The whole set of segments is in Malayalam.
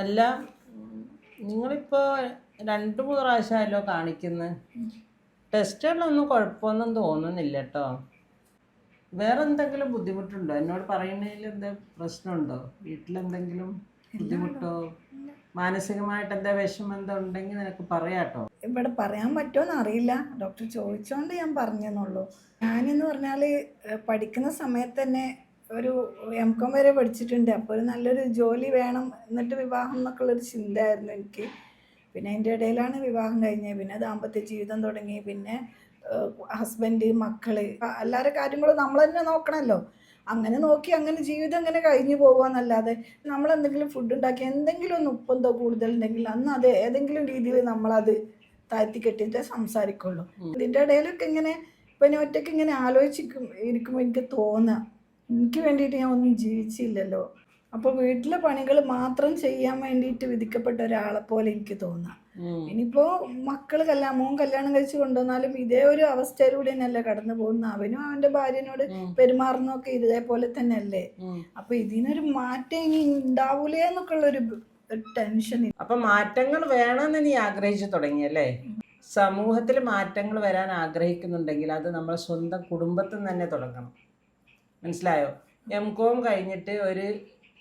അല്ല നിങ്ങളിപ്പോ രണ്ട് മൂന്ന് പ്രാവശ്യമല്ലോ കാണിക്കുന്നത് ടെസ്റ്റുകളൊന്നും കുഴപ്പമൊന്നും തോന്നുന്നില്ല കേട്ടോ വേറെ എന്തെങ്കിലും ബുദ്ധിമുട്ടുണ്ടോ? എന്നോട് പറയുന്നതിൽ എന്താ പ്രശ്നമുണ്ടോ? വീട്ടിലെന്തെങ്കിലും ബുദ്ധിമുട്ടോ? മാനസികമായിട്ട് എന്താ വിഷമം എന്താ ഉണ്ടെങ്കിൽ നിനക്ക് പറയാട്ടോ. ഇവിടെ പറയാൻ പറ്റുമോന്ന് അറിയില്ല. ഡോക്ടർ ചോദിച്ചോണ്ട് ഞാൻ പറഞ്ഞെന്നുള്ളൂ. ഞാനെന്ന് പറഞ്ഞാൽ പഠിക്കുന്ന സമയത്ത് തന്നെ ഒരു എം കോം വരെ പഠിച്ചിട്ടുണ്ട്. അപ്പോൾ ഒരു നല്ലൊരു ജോലി വേണം എന്നിട്ട് വിവാഹം എന്നൊക്കെ ഉള്ളൊരു ചിന്തയായിരുന്നു എനിക്ക്. പിന്നെ അതിന്റെ ഇടയിലാണ് വിവാഹം കഴിഞ്ഞത്. പിന്നെ ദാമ്പത്യ ജീവിതം തുടങ്ങി. പിന്നെ ഹസ്ബൻഡ് മക്കൾ എല്ലാവരുടെ കാര്യങ്ങളും നമ്മൾ തന്നെ നോക്കണമല്ലോ. അങ്ങനെ നോക്കി അങ്ങനെ ജീവിതം അങ്ങനെ കഴിഞ്ഞു പോകുകയെന്നല്ലാതെ നമ്മൾ എന്തെങ്കിലും ഫുഡ് ഉണ്ടാക്കി എന്തെങ്കിലും ഒന്ന് ഉപ്പെന്തോ കൂടുതലുണ്ടെങ്കിൽ അന്ന് അത് ഏതെങ്കിലും രീതിയിൽ നമ്മളത് താഴ്ത്തി കെട്ടിയിട്ട് സംസാരിക്കുള്ളൂ. ഇതിന്റെ ഇടയിലൊക്കെ ഇങ്ങനെ ഇപ്പം ഞാൻ ഒറ്റയ്ക്ക് ഇങ്ങനെ ആലോചിക്കും ഇരിക്കുമ്പോൾ എനിക്ക് തോന്നുക എനിക്ക് വേണ്ടിയിട്ട് ഞാൻ ഒന്നും ജീവിച്ചില്ലല്ലോ. അപ്പോൾ വീട്ടിലെ പണികൾ മാത്രം ചെയ്യാൻ വേണ്ടിയിട്ട് വിധിക്കപ്പെട്ട ഒരാളെ പോലെ എനിക്ക് തോന്നാം. ഇനിയിപ്പോ മക്കൾ കല്യാണം മോൻ കല്യാണം കഴിച്ചു കൊണ്ടുവന്നാലും ഇതേ ഒരു അവസ്ഥയിലൂടെ തന്നെയല്ലേ കടന്നു പോകുന്ന അവനും അവന്റെ ഭാര്യനോട് പെരുമാറുന്നൊക്കെ ഇതേപോലെ തന്നെയല്ലേ. അല്ലേ അപ്പൊ ഇതിനൊരു മാറ്റം ഇനി ഉണ്ടാവൂലേ എന്നൊക്കെ ഉള്ളൊരു ടെൻഷൻ അപ്പൊ മാറ്റങ്ങൾ വേണമെന്ന് നീ ആഗ്രഹിച്ചു തുടങ്ങിയല്ലേ? സമൂഹത്തിൽ മാറ്റങ്ങൾ വരാൻ ആഗ്രഹിക്കുന്നുണ്ടെങ്കിൽ അത് നമ്മൾ സ്വന്തം കുടുംബത്തിൽ നിന്ന് തന്നെ തുടങ്ങണം. മനസ്സിലായോ? എം കോം കഴിഞ്ഞിട്ട് ഒരു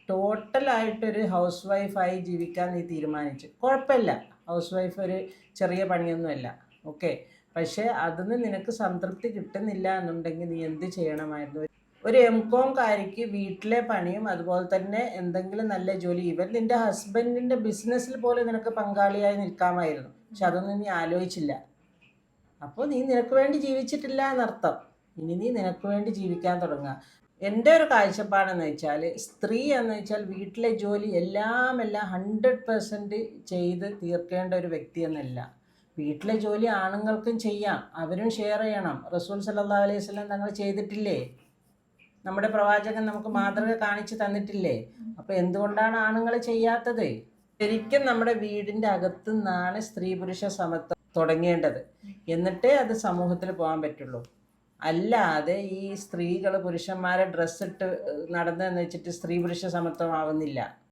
ടോട്ടലായിട്ടൊരു ഹൗസ് വൈഫായി ജീവിക്കാൻ നീ തീരുമാനിച്ചു. കുഴപ്പമില്ല. ഹൗസ് വൈഫ് ഒരു ചെറിയ പണിയൊന്നുമല്ല. ഓക്കെ പക്ഷേ അതിന് നിനക്ക് സംതൃപ്തി കിട്ടുന്നില്ല എന്നുണ്ടെങ്കിൽ നീ എന്ത് ചെയ്യണമായിരുന്നു? ഒരു എം കോം കാരിക്ക് വീട്ടിലെ പണിയും അതുപോലെ തന്നെ എന്തെങ്കിലും നല്ല ജോലി. ഇവൻ നിന്റെ ഹസ്ബൻഡിന്റെ ബിസിനസ്സിൽ പോലും നിനക്ക് പങ്കാളിയായി നിൽക്കാമായിരുന്നു. പക്ഷെ അതൊന്നും നീ ആലോചിച്ചില്ല. അപ്പോൾ നീ നിനക്ക് വേണ്ടി ജീവിച്ചിട്ടില്ല എന്നർത്ഥം. ഇനി നീ നിനക്ക് വേണ്ടി ജീവിക്കാൻ തുടങ്ങുക. എന്റെ ഒരു കാഴ്ചപ്പാടെന്ന് വെച്ചാൽ സ്ത്രീ എന്ന് വെച്ചാൽ വീട്ടിലെ ജോലി എല്ലാം എല്ലാം ഹൺഡ്രഡ് പെർസെന്റ് ചെയ്ത് തീർക്കേണ്ട ഒരു വ്യക്തി എന്നല്ല. വീട്ടിലെ ജോലി ആണുങ്ങൾക്കും ചെയ്യാം. അവരും ഷെയർ ചെയ്യണം. റസൂൽ സല്ലാ അലൈഹി സ്വലം തങ്ങൾ ചെയ്തിട്ടില്ലേ? നമ്മുടെ പ്രവാചകൻ നമുക്ക് മാതൃക കാണിച്ചു തന്നിട്ടില്ലേ? അപ്പോൾ എന്തുകൊണ്ടാണ് ആണുങ്ങൾ ചെയ്യാത്തത്? ശരിക്കും നമ്മുടെ വീടിന്റെ അകത്തു നിന്നാണ് സ്ത്രീ പുരുഷ സമത്വം തുടങ്ങേണ്ടത്. എന്നിട്ടേ അത് സമൂഹത്തിൽ പോകാൻ പറ്റുള്ളൂ. അല്ലാതെ ഈ സ്ത്രീകൾ പുരുഷന്മാരെ ഡ്രസ്സിട്ട് നടന്നെന്ന് വെച്ചിട്ട് സ്ത്രീ പുരുഷ സമത്വം ആവുന്നില്ല